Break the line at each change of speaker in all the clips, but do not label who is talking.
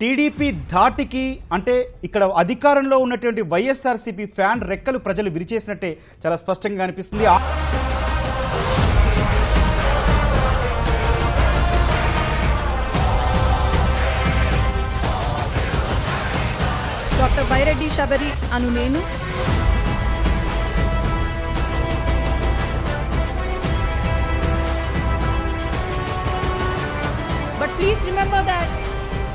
TDP ధాటికి అంటే ఇక్కడ అధికారంలో ఉన్నటువంటి వైఎస్ఆర్సీపీ ఫ్యాన్ రెక్కలు ప్రజలు విరిచేసినట్టే చాలా స్పష్టంగా అనిపిస్తుంది. ఆ-
డాక్టర్ బైరెడ్డి శబరి అను నేను. But please remember that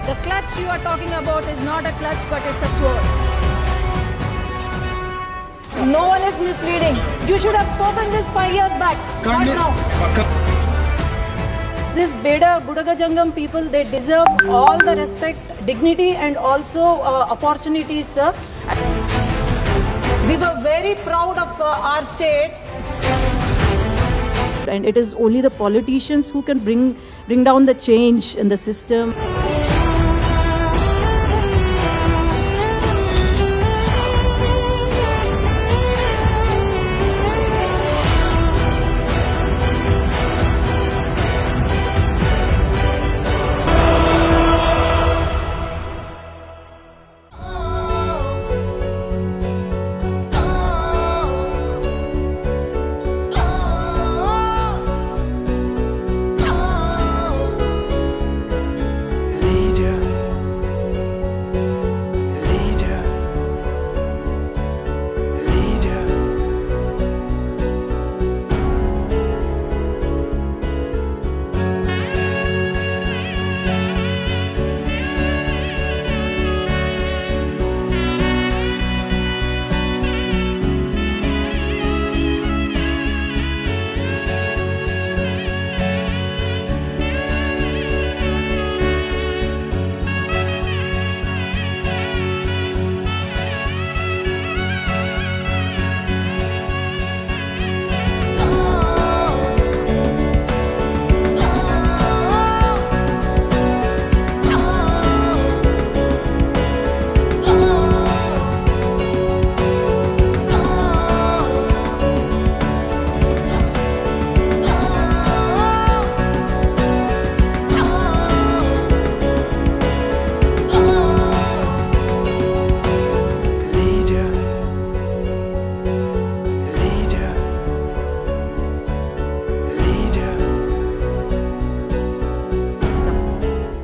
the clutch you are talking about is not a clutch, but it's a sword.
No one is misleading. You should have spoken this five years back, not now.
This Beda Budagajangam people, they deserve all the respect, dignity, and also uh, opportunities, sir.
We were very proud of uh, our state.
And it is only the politicians who can bring bring down the change in the system.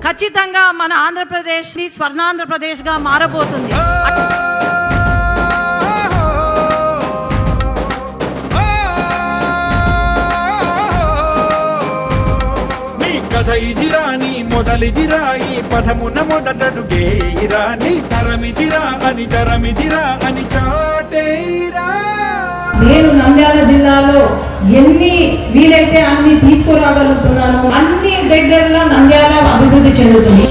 ఖచ్చితంగా మన ఆంధ్రప్రదేశ్ని స్వర్ణాంధ్రప్రదేశ్గా మారబోతుంది.
నీ కథ ఇదిరా నీ మొదలిదిరా ఈ పదమున మొదటడుగేయిరా నీ తరమిదిరా అని తరమిదిరా అని చాటేరా
నేను నంద్యాల జిల్లాలో ఎన్ని వీలైతే అన్ని తీసుకురాగలుగుతున్నాను అన్ని దగ్గరలో నంద్యాల అభివృద్ధి చెందుతుంది.